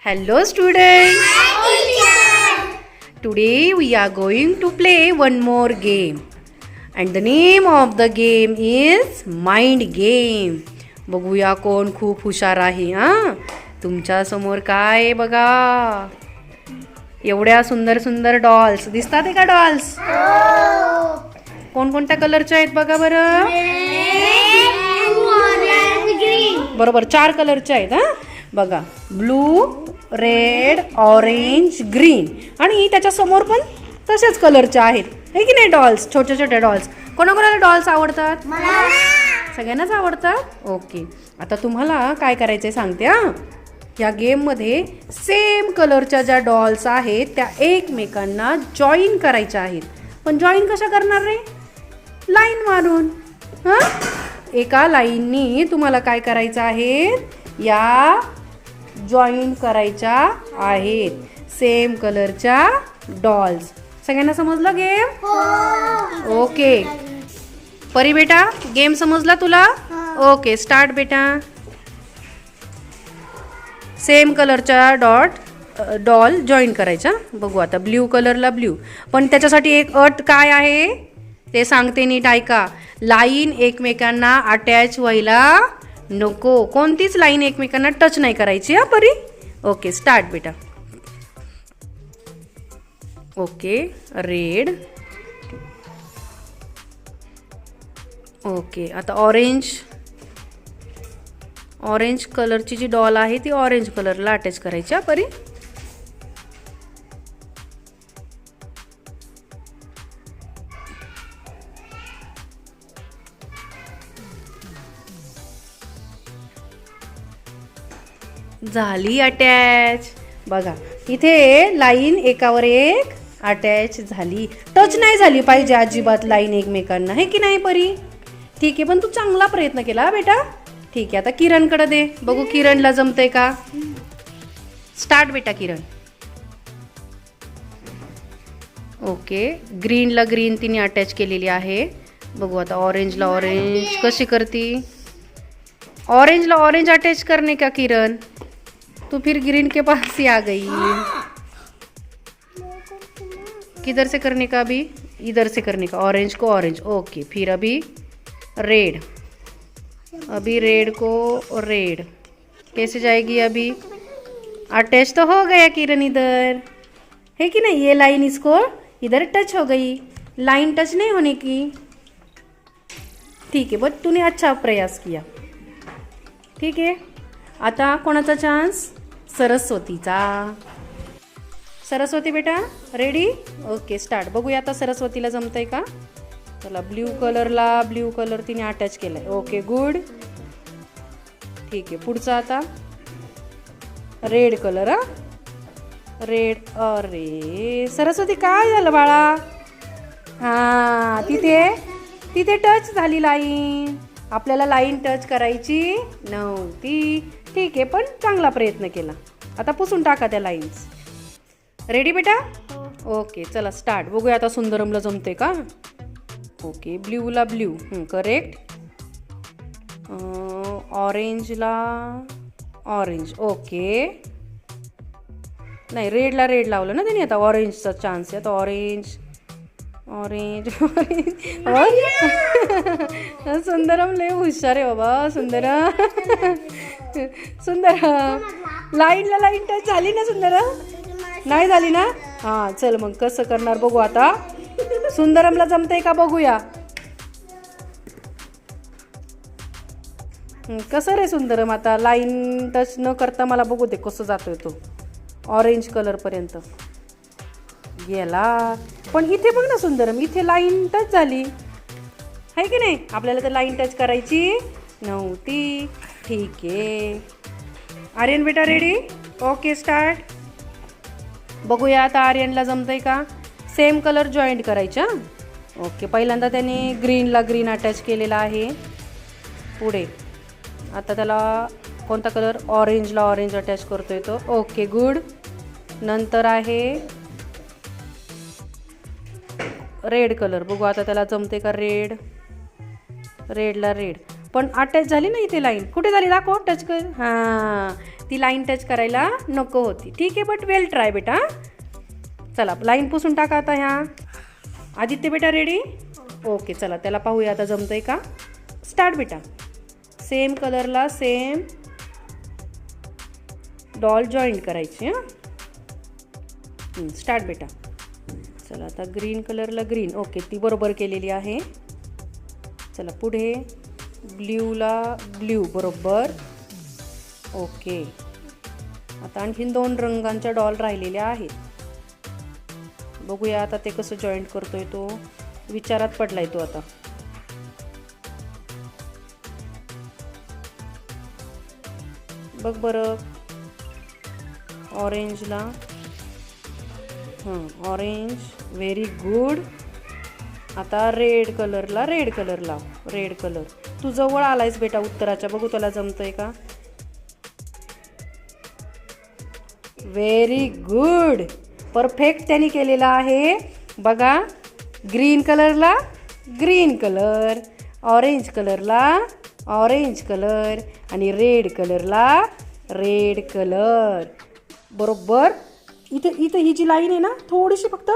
Hello students. Today we are going to play one more game. And the name of the game is mind game. बघूया कोण खूप हुशार आहे हा तुमच्यासमोर काय बघा एवढ्या सुंदर सुंदर डॉल्स दिसतात आहे का डॉल्स कोणकोणत्या कलरच्या आहेत बघा बरं बरोबर चार कलरचे आहेत हा? बघा ब्लू रेड ऑरेंज ग्रीन आणि त्याच्यासमोर पण तसेच कलरचे आहेत. हे की नाही डॉल्स छोटे छोटे डॉल्स कोणाकोणाला डॉल्स आवडतात? सगळ्यांनाच आवडतात? ओके आता तुम्हाला काय करायचंय सांगते हा? या गेममध्ये सेम कलरच्या ज्या डॉल्स आहेत त्या एकमेकांना जॉईन करायच्या आहेत. पण जॉईन कशा करणार रे? लाईन मारून. हां? एका लाईननी तुम्हाला काय करायचं आहे? या जॉईन करायच्या आहेत. सेम कलरच्या डॉल्स सगळ्यांना समजलं गेम ओके परी बेटा गेम समजला तुला? ओके स्टार्ट बेटा. सेम कलरच्या डॉट डॉल जॉईन करायच्या बघू आता ब्ल्यू कलरला ब्ल्यू पण त्याच्यासाठी एक अट काय आहे? ते सांगते नीट ऐका. लाईन एकमेकांना अटॅच व्हायला नको. कोणतीच लाईन एकमेकांना टच नाही करायची हा परी? ओके स्टार्ट बेटा. ओके रेड ओके आता ऑरेंज ऑरेंज कलरची जी डॉल आहे ती ऑरेंज कलरला अटॅच करायची हा परी? झाली अटॅच बघा इथे लाईन एकावर एक अटॅच झाली. टच नाही झाली पाहिजे अजिबात लाईन एकमेकांना हे की नाही परी? ठीक आहे पण तू चांगला प्रयत्न केला बेटा. ठीक आहे आता किरणकडे दे. बघू किरणला जमतंय का? स्टार्ट बेटा किरण. ओके ग्रीनला ग्रीन तिने अटॅच केलेली आहे. बघू आता ऑरेंजला ऑरेंज कशी करती? ऑरेंजला ऑरेंज अटॅच करणे का किरण? तू फिर ग्रीन के पास ही आ गई। किधर से करने का अभी? इधर से करने का। ऑरेंज को ऑरेंज ओके फिर अभी रेड अभी रेड को रेड कैसे जाएगी अभी? अटैच तो हो गया किरण इधर। है कि नहीं ये लाइन इसको? इधर टच हो गई। लाइन टच नहीं होने की। ठीक है बट तूने अच्छा प्रयास किया। ठीक आहे आता कोणाचा चान्स सरस्वतीचा. सरस्वती बेटा रेडी ओके स्टार्ट बघूया आता सरस्वतीला जमतंय का? चला ब्ल्यू कलरला ब्ल्यू कलर तिने अटॅच केलाय. ओके गुड ठीक आहे पुढचा आता. रेड कलर हा? रेड अरे सरस्वती काय झालं बाळा? हां तिथे तिथे टच झाली लाईन आपल्याला लाईन टच करायची नव्हती. ठीक आहे पण चांगला प्रयत्न केला. आता पुसून टाका त्या लाईन्स रेडी बेटा? ओके चला स्टार्ट बघूया आता सुंदरमला जमते का? ओके ब्ल्यूला ब्ल्यू करेक्ट ऑरेंजला ऑरेंज ओके नाही रेडला रेड लावलं ना त्यांनी आता ऑरेंजचा चान्स आहे. आता ऑरेंज ऑरेंज ऑरेंज सुंदरम लय हुशार आहे बाबा सुंदरम. सुंदर. लाईनला लाईन टच झाली ना सुंदर नाही झाली ना? हां चल मग कसं करणार बघू आता. सुंदरमला जमतंय का बघूया? कसं रे सुंदरम आता? लाईन टच न करता मला बघू दे कसं जातोय तो. ऑरेंज कलरपर्यंत गेला. पण इथे बघ ना सुंदरम इथे लाईन टच झाली. आहे की नाही? आपल्याला तर लाईन टच करायची. नव्हती ठीक आहे. आर्यन बेटा रेडी ओके स्टार्ट बघूया आता आर्यनला जमतंय का? सेम कलर जॉईंट करायच्या ओके पहिल्यांदा त्याने ग्रीनला ग्रीन अटॅच केलेला आहे. पुढे. आता त्याला कोणता कलर ऑरेंजला ऑरेंज अटॅच करतोय तो. ओके गुड नंतर आहे रेड कलर बघू आता त्याला जमते का रेड रेडला रेड पण अटॅच झाली ना इथे लाईन कुठे झाली? दाखव टच कर. हां ती लाईन टच करायला नको होती. ठीक आहे बट वेल ट्राय बेटा. चला लाईन पुसून टाका आता ह्या. आदित्य बेटा रेडी ओके चला त्याला पाहूया आता जमतंय का? स्टार्ट बेटा. सेम कलरला सेम डॉल जॉईंट करायची हां? स्टार्ट बेटा. चला आता ग्रीन कलरला ग्रीन ओके ती बरोबर केलेली आहे. चला पुढे. ब्ल्यूला ब्ल्यू बरोबर? ओके. आता आणखीन दोन रंगांच्या डॉल राहिलेल्या आहेत. बघूया आता ते कसं जॉईंट करतोय तो. विचारात पडलाय तो आता. बघ बरं. ऑरेंजला. हां ऑरेंज व्हेरी गुड आता रेड कलरला रेड कलर लाव. रेड कलर तू जवळ आलायस बेटा उत्तराच्या. बघू तुला जमतंय का? व्हेरी गुड परफेक्ट त्यांनी केलेला आहे. बघा ग्रीन कलरला ग्रीन कलर ऑरेंज कलरला ऑरेंज कलर आणि रेड कलरला रेड कलर बरोबर? इथं इथं ही जी लाईन आहे ना थोडीशी फक्त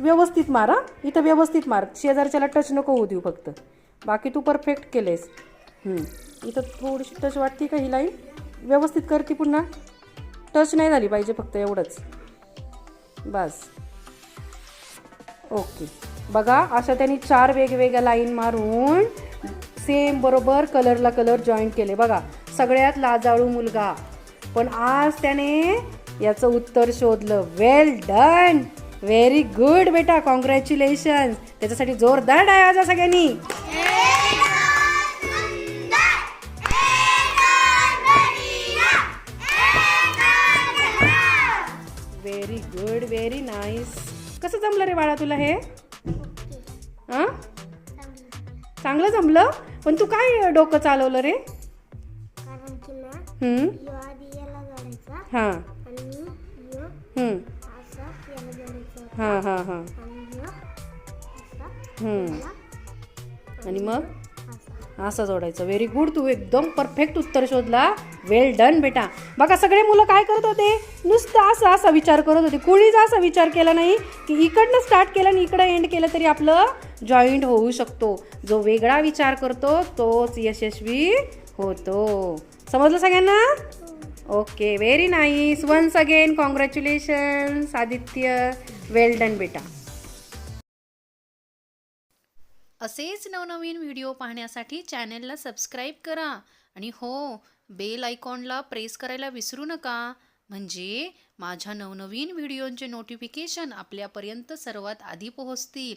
व्यवस्थित मारा इथं व्यवस्थित मार. शेजारच्याला टच नको होऊ देऊ फक्त. बाकी तू परफेक्ट केलेस. इथं थोडीशी टच वाटते का ही लाईन व्यवस्थित करते पुन्हा. टच नाही झाली पाहिजे फक्त एवढंच. बस. ओके बघा अशा त्यांनी चार वेगवेगळ्या लाईन मारून सेम बरोबर कलरला कलर जॉईन केले. बघा सगळ्यात लाजाळू मुलगा. पण आज त्याने याचं उत्तर शोधलं. वेल डन व्हेरी गुड बेटा. कॉंग्रॅच्युलेशन त्याच्यासाठी जोरदार आहे आज सगळ्यांनी गुड व्हेरी नाईस कसं जमलं रे बाळा तुला हे? हां? चांगलं. जमलं? पण तू काय डोकं चालवलं रे? हां? हां. हां. हां आणि मग? असं. जोडायचं. व्हेरी गुड तू एकदम परफेक्ट उत्तर शोधला. वेल डन बेटा. बघा सगळे मुलं काय करत होते? नुसतं असं असा विचार करत होते. कुणीच असा विचार केला नाही की इकडनं स्टार्ट केलं आणि इकडं एंड केलं तरी आपलं जॉईंट होऊ शकतो. जो वेगळा विचार करतो तोच यशस्वी होतो. समजलं सगळ्यांना? Okay very nice once again congratulations Aditya. Well done बेटा. असेच नवनवीन व्हिडिओ पाहण्यासाठी चॅनेलला सबस्क्राईब करा. आणि हो बेल आयकॉनला प्रेस करायला विसरू नका. म्हणजे माझ्या नवनवीन व्हिडिओंचे नोटिफिकेशन आपल्यापर्यंत सर्वात आधी पोहोचतील.